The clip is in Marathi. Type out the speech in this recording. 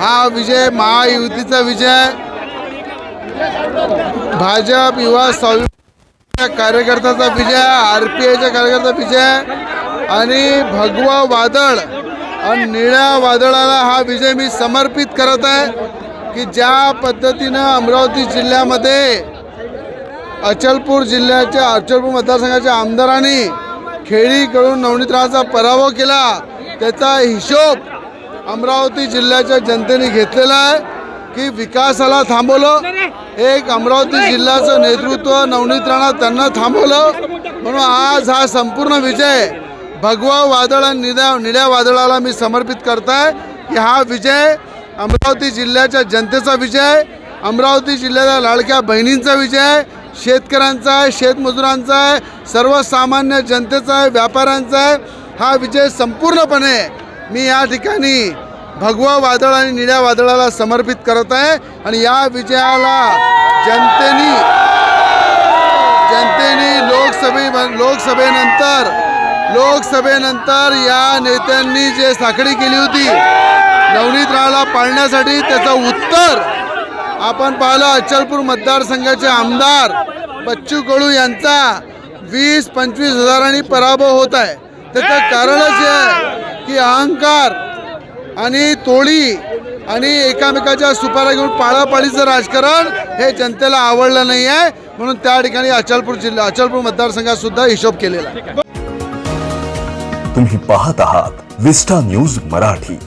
हा विजय महायुतीचा विजय. भाजप युवा स्वाभिमान कार्यकर्त्याचा विजय आर पी आयच्या कार्यकर्त्याचा विजय आणि भगवा वादळ आणि निळ्या वादळाला हा विजय मी समर्पित करत आहे की ज्या पद्धतीनं अमरावती जिल्ह्यामध्ये अचलपूर जिल्ह्याच्या अचलपूर मतदारसंघाच्या आमदारांनी खेळीकडून नवनीतराचा पराभव केला त्याचा हिशोब अमरावती जिल्ह्याच्या जनतेने घेतलेला आहे की विकासाला थांबवलं. एक अमरावती जिल्ह्याचं नेतृत्व नवनीत राणा त्यांना थांबवलं. म्हणून आज हा संपूर्ण विजय भगवा वादळ आणि निळ्या निळ्या वादळाला मी समर्पित करताय. की हा विजय अमरावती जिल्ह्याच्या जनतेचा विजय अमरावती जिल्ह्याच्या लाडक्या बहिणींचा विजय शेतकऱ्यांचा आहे शेतमजुरांचा आहे सर्वसामान्य जनतेचा आहे व्यापाऱ्यांचा आहे. हा विजय संपूर्णपणे मी या ठिकाणी भगवा वादळ आणि निळ्या वादळाला समर्पित करत आहे आणि या विजयाला जनतेने जनतेने लोकसभे लोकसभेनंतर लोकसभेनंतर या नेत्यांनी जे साखळी केली होती नवनीत रावला पाळण्यासाठी त्याचं उत्तर आपण पाहिलं अचलपूर मतदारसंघाचे आमदार बच्चू कडू यांचा वीस पंचवीस हजारांनी पराभव होत आहे. त्याचं कारणच हे आहे. की अहंकार आणि तोडी आणि एकामेकाच्या सुपारा घेऊन पाळापाळीचं राजकारण हे जनतेला आवडलं नाही आहे म्हणून त्या ठिकाणी अचलपूर जिल्हा अचलपूर मतदारसंघात सुद्धा हिशोब केलेला आहे. तुम्ही पाहत आहात विस्टा न्यूज मराठी.